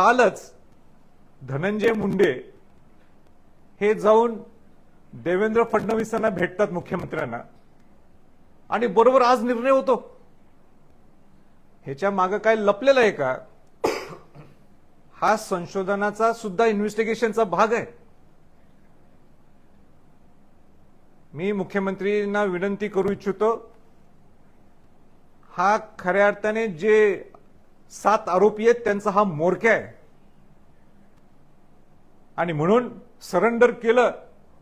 कालच धनंजय मुंडे हे जाऊन देवेंद्र फडणवीसांना भेटतात मुख्यमंत्र्यांना. आणि बरोबर आज निर्णय होतो. ह्याच्या मागं काय लपलेलं आहे का? हा संशोधनाचा सुद्धा इन्व्हेस्टिगेशनचा भाग आहे. मी मुख्यमंत्रींना विनंती करू इच्छितो हा खऱ्या अर्थाने जे सात आरोपी आहेत त्यांचा हा मोरक्या आहे. आणि म्हणून सरेंडर केलं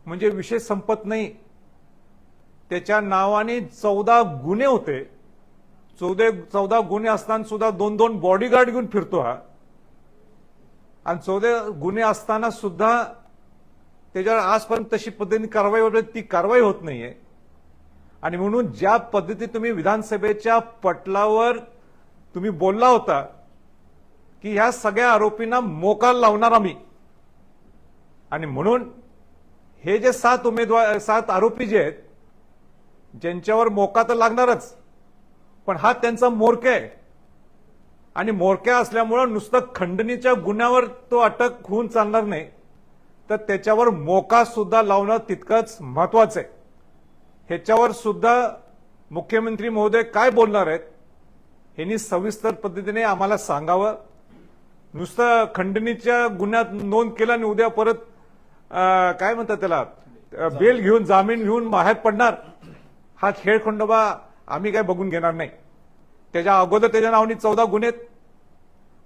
म्हणजे विषय संपत नाही. त्याच्या नावाने चौदा गुन्हे होते. चौदा चौदा गुन्हे असताना सुद्धा दोन दोन बॉडीगार्ड घेऊन फिरतो हा. आणि चौदा गुन्हे असताना सुद्धा त्याच्यावर आजपर्यंत तशी पद्धतीने कारवाई वगैरे ती कारवाई होत नाहीये. आणि म्हणून ज्या पद्धती तुम्ही विधानसभेच्या पटलावर तुम्ही बोलला होता की ह्या सगळ्या आरोपींना मोका लावणार आम्ही. आणि म्हणून हे जे सात उमेदवार सात आरोपी जे आहेत ज्यांच्यावर मोका तर लागणारच पण हा त्यांचा मोरक्या आहे. आणि मोरक्या असल्यामुळं नुसतं खंडणीच्या गुन्ह्यावर तो अटक होऊन चालणार नाही. तर त्याच्यावर मोका सुद्धा लावणं तितकंच महत्वाचं आहे. ह्याच्यावर सुद्धा मुख्यमंत्री महोदय काय बोलणार आहेत? यांनी सविस्तर पद्धतीने आम्हाला सांगावं. नुसतं खंडणीच्या गुन्ह्यात नोंद केला आणि उद्या परत काय म्हणतात त्याला? बेल घेऊन जामीन घेऊन बाहेर पडणार हा खेळ खंडोबा आम्ही काय बघून घेणार नाही. त्याच्या अगोदर त्याच्या नावाने चौदा गुन्हे आहेत.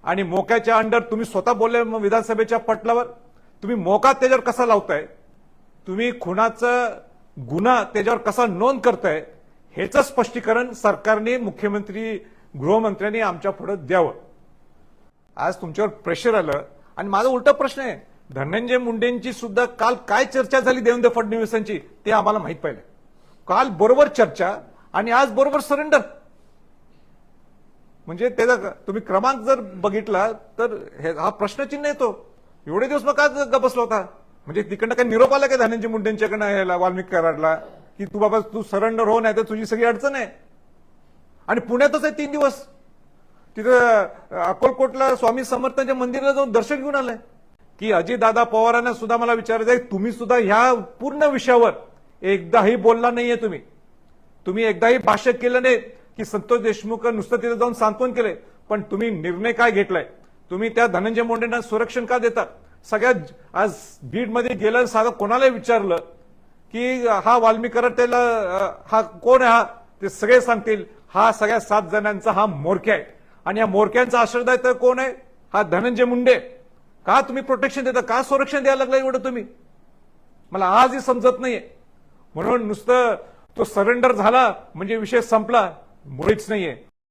आणि मोक्याच्या अंडर तुम्ही स्वतः बोलले मग विधानसभेच्या पटलावर. तुम्ही मोका त्याच्यावर कसा लावताय? तुम्ही खुनाचा गुन्हा त्याच्यावर कसा नोंद करताय? ह्याचं स्पष्टीकरण सरकारने मुख्यमंत्री गृहमंत्र्यांनी आमच्या पुढे द्यावं. आज तुमच्यावर प्रेशर आलं. आणि माझा उलटा प्रश्न आहे धनंजय मुंडेंची सुद्धा काल काय चर्चा झाली देवेंद्र फडणवीसांची ते आम्हाला माहीत पाहिलं. काल बरोबर चर्चा आणि आज बरोबर सरेंडर म्हणजे त्याचा तुम्ही क्रमांक जर बघितला तर हे हा प्रश्नचिन्ह येतो. एवढे दिवस मग का ग बसला होता? म्हणजे तिकडनं काय निरोप आला का धनंजय मुंडेंच्याकडनं यायला वाल्मिकी कराडला की तू बाबा तू सरेंडर हो नाही तर तुझी सगळी अडचण आहे. आणि पुण्यातच आहे तीन दिवस. तिथं अकोलकोटला स्वामी समर्थांच्या मंदिराला जाऊन दर्शन घेऊन आलंय. की अजितदादा पवारांना सुद्धा मला विचारायचं आहे तुम्ही सुद्धा ह्या पूर्ण विषयावर एकदाही बोलला नाहीये तुम्ही. तुम्ही एकदाही भाष्य केलं नाही की संतोष देशमुख नुसतं तिथे जाऊन सांत्वन केलंय. पण तुम्ही निर्णय काय घेतलाय? तुम्ही त्या धनंजय मुंडेंना संरक्षण का देता? सगळ्यात आज बीडमध्ये गेलं साधं कोणाला विचारलं की हा वाल्मीकर त्याला हा कोण आहे हा? ते सगळे सांगतील. हा सगळ्या सात जणांचा हा मोरक्या आहे. आणि या मोरक्यांचा आश्रयदायित्व कोण आहे? हा धनंजय मुंडे का तुम्ही प्रोटेक्शन देता? का संरक्षण द्यायला लागलं एवढं तुम्ही? मला आजही समजत नाहीये. म्हणून नुसतं तो सरेंडर झाला म्हणजे विषय संपला मुळीच नाहीये.